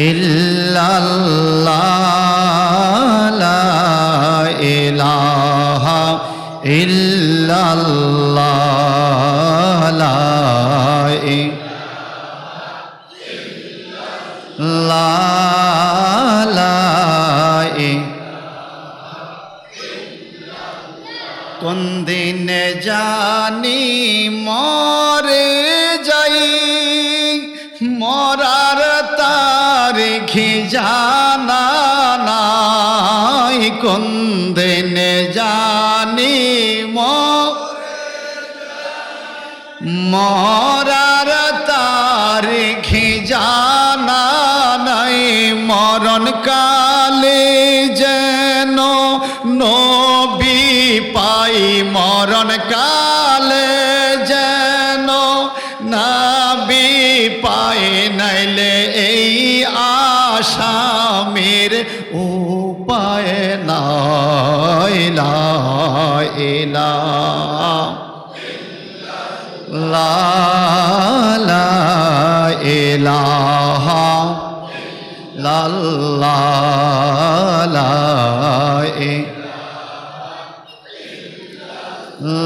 ইল্লাল্লাহ ইলাহা কোন দিনে জানি মরে যাই মরার তারিখ জানা নাই কোন জানি মরার তারিখ জানা নাই, মরণ কালে যেন নবী পাই, মরণ কালে যেন নাবি পাই, নাইলে এই আসামের উপায় নাই লা লা লা ইলাহা লাল্লাহ লা ই-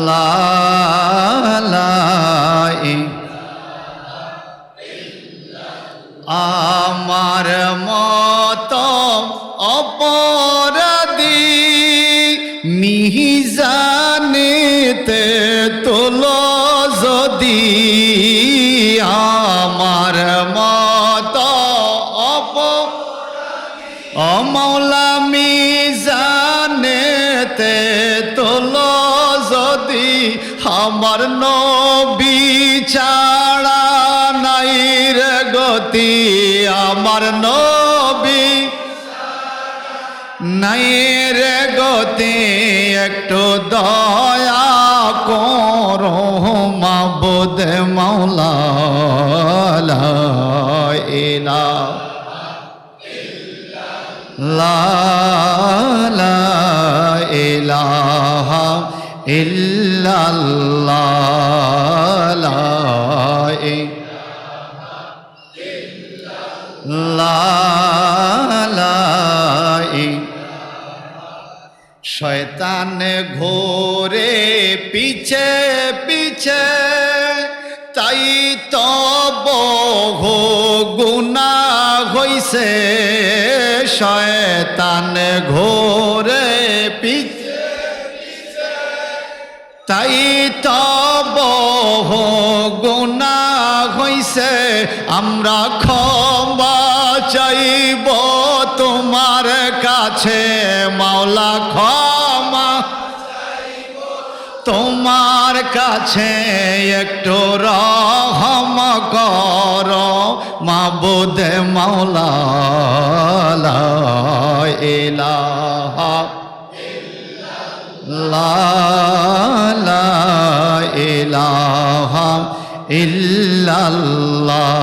লা লা ই- আমার মত মিহিজানেতে তোল যদি আমার মত অপ। অমৌলা মিজানেতে তোল যদি আমার নবী ছাড়া নাই গতি। আমার নবী নাই রে গতি। একটু দয়া করো মাবুদ মাওলা লা ইলাহা লা ইলাহা ইল্লাল্লাহ লা শয়তান ঘোরে, পিছে পিছে। তাই তো বহু গুণা হইছে। শয়তান ঘোরে, পিছে তাই তো বহু গুণা হইছে। আমরা ক্ষমা চাইব তোমার কাছে মাওলা ক্ষমা তোমার কাছে একটু রহম কর, মাবুদ মাওলা লা ইলাহা লা লা ইলাহা ইল্লাল্লাহ।